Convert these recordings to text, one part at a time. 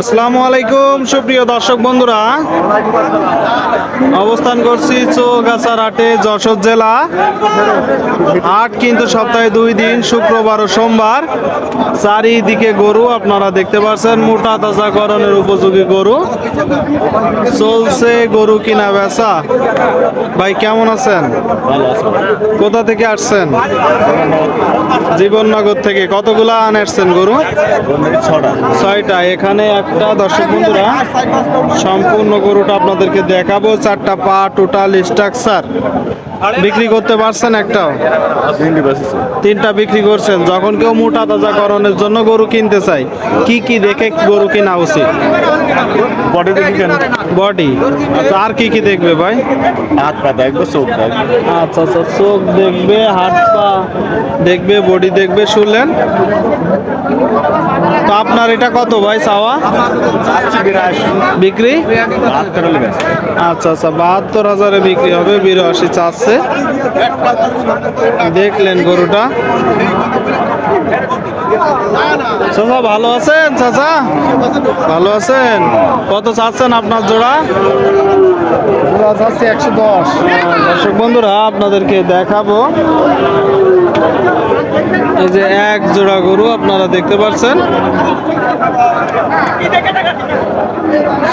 আসসালামু আলাইকুম, সুপ্রিয় দর্শক বন্ধুরা। অবস্থান করছি চৌগাছার হাটে যশোর জেলা। হাট কিন্তু সপ্তাহে দুই দিন, শুক্রবার ও সোমবার। চারিদিকে গরু আপনারা দেখতে পাচ্ছেন, মোটা তাজাকরণের উপযোগী গরু। চলছে গরু কিনা বেচা। ভাই, কেমন আছেন? কোথা থেকে আসছেন? জীবননগর থেকে। কতগুলা আনারছেন গরু? ছয়টা। এখানে একটা দর্শক বন্ধুরা সম্পূর্ণ গরুটা আপনাদেরকে দেখাবো। চারটা পা টোটাল স্ট্রাকচার বিক্রি করতে পারছেন একটাও? তিনটা বিক্রি করছেন। যখন কেউ মোটা তাজা করণের জন্য গরু কিনতে চাই কি কি দেখে গরু কিনা উচিত? বডি বডি আচ্ছা আর কি কি দেখবে ভাই? হাত পা দেখব চোখ দেখব। আচ্ছা আচ্ছা চোখ দেখবে হাত পা দেখবে বডি দেখবে শুনলেন? তো আপনার এটা কত ভাই চাওয়া? বিক্রি? আচ্ছা আচ্ছা বাহাত্তর হাজারে বিক্রি হবে, বিরাশি চাচ্ছে। দেখলেন গরুটা। চাচা, ভালো আছেন, চাচা? ভালো আছেন? কত চাচ্ছেন আপনার জোড়া? একশো দশ। দর্শক বন্ধুরা, আপনাদেরকে দেখাবো। এই যে এক জোড়া গরু আপনারা দেখতে পাচ্ছেন।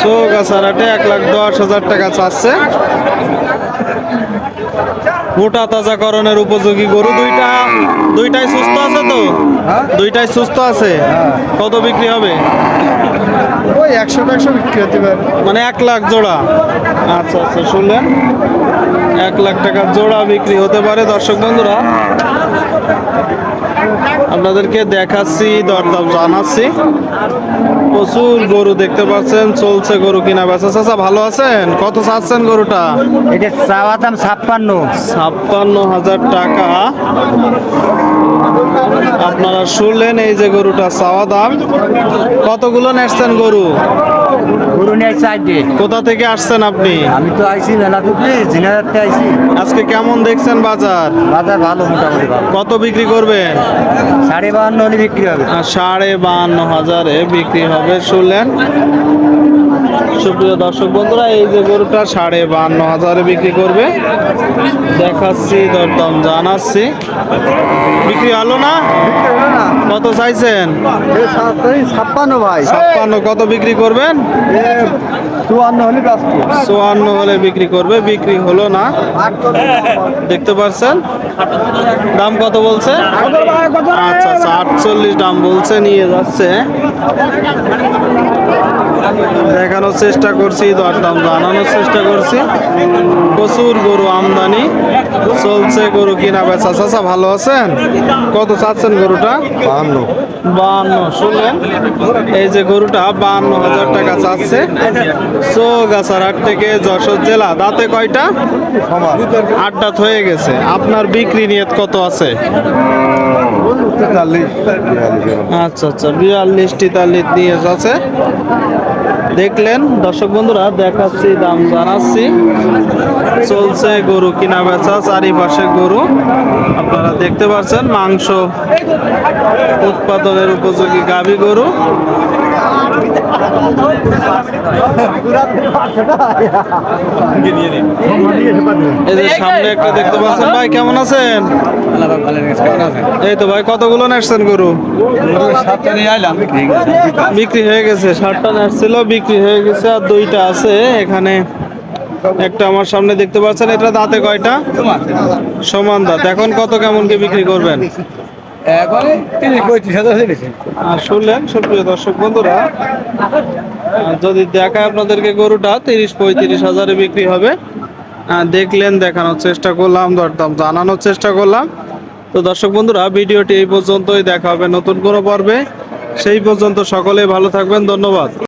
চৌগাছারাটে এক লাখ দশ হাজার টাকা চাচ্ছে। মোটা তাজাকরণের উপযোগী গরু দুইটা, দুইটাই সুস্থ। দুইটাই সুস্থ আছে। কত বিক্রি হবে? ওই একশো একশো বিক্রি হতে পারে। মানে এক লাখ জোড়া। আচ্ছা আচ্ছা শুনলেন? এক লাখ টাকার জোড়া বিক্রি হতে পারে দর্শক বন্ধুরা। আপনাদেরকে দেখাচ্ছি দরদাম জানাচ্ছি। প্রচুর গরু দেখতে পাচ্ছেন চলছে গরু কিনা বেচা। চাচা ভালো আছেন? কত চাচ্ছেন গরুটা? এটা চাওয়া দাম ছাপ্পান্ন। ছাপ্পান্ন হাজার টাকা। আপনারা শুনলেন এই যে গরুটা চাওয়া দাম। কতগুলো নেসছেন গরু? কোথা থেকে আসছেন আপনি? আমি তো আইছি মেলা টুকলি আইছি। আজকে কেমন দেখছেন বাজার? বাজার ভালো মোটামুটি ভালো। কত বিক্রি করবেন? সাড়ে বাহান্ন হলে বিক্রি হবে। সাড়ে বাহান্ন হাজারে বিক্রি হবে শুনলেন? সুপ্রিয় দর্শক বন্ধুরা এই যে গরুটা সাড়ে বাহান্ন হাজারে বিক্রি করবে। দেখাচ্ছি দরদাম জানাচ্ছি। বিক্রি হলো না। কত চাইছেন? ছাপ্পান্ন ভাই। ছাপ্পান্ন কত বিক্রি করবেন? চুয়ান্ন হলে চুয়ান্ন হলে বিক্রি করবে বিক্রি হলো না। দেখতে পাচ্ছেন দাম কত বলছে? আচ্ছা আচ্ছা আটচল্লিশ দাম বলছে নিয়ে যাচ্ছে। দেখানোর চেষ্টা করছি দরদাম জানানোর চেষ্টা করছি। প্রচুর গরু আমদানি। চলছে গরু কিনা বেচা। চাচা ভালো আছেন? কত চাচ্ছেন গরুটা? বাহান্ন। বাহান্ন শুনলেন? এই যে গরুটা বাহান্ন হাজার টাকা চাচ্ছে। চৌগাছার হাট থেকে যশোর জেলা। দাঁতে কয়টা? আটটা হয়ে গেছে। আপনার বিক্রি নিয়ত কত আছে? আচ্ছা আচ্ছা বিয়াল্লিশ তেতাল্লিশ নিয়ে আছে দেখলেন। দর্শক বন্ধুরা, দেখাচ্ছি, দাম জানাচ্ছি। চলছে গরু কিনা বেচা, চারিপাশে গরু। আপনারা দেখতে পাচ্ছেন, মাংস উৎপাদনের উপযোগী গাভী গরু। সামনে একটা দেখতে পাচ্ছেন, ভাই, কেমন আছেন? এই তো ভাই, কতগুলো নেসছেন গরু? বিক্রি হয়ে গেছে ষাটটা নেসছিল বিক্রি হয়ে গেছে, আর দুইটা আছে এখানে। একটা আমার সামনে দেখতে পাচ্ছেন, এটা দাঁতে কয়টা? সমান দাঁত। এখন কত কেমন কি বিক্রি করবেন? আর শুনলেন, সুপ্রিয় দর্শক বন্ধুরা যদি দেখায় আপনাদেরকে গরুটা, তিরিশ পঁয়ত্রিশ হাজারে বিক্রি হবে। দেখলেন, দেখানোর চেষ্টা করলাম, দরদাম জানানোর চেষ্টা করলাম। তো দর্শক বন্ধুরা, ভিডিওটি এই পর্যন্তই, দেখা হবে নতুন কোনো পর্বে। সেই পর্যন্ত সকলে ভালো থাকবেন, ধন্যবাদ।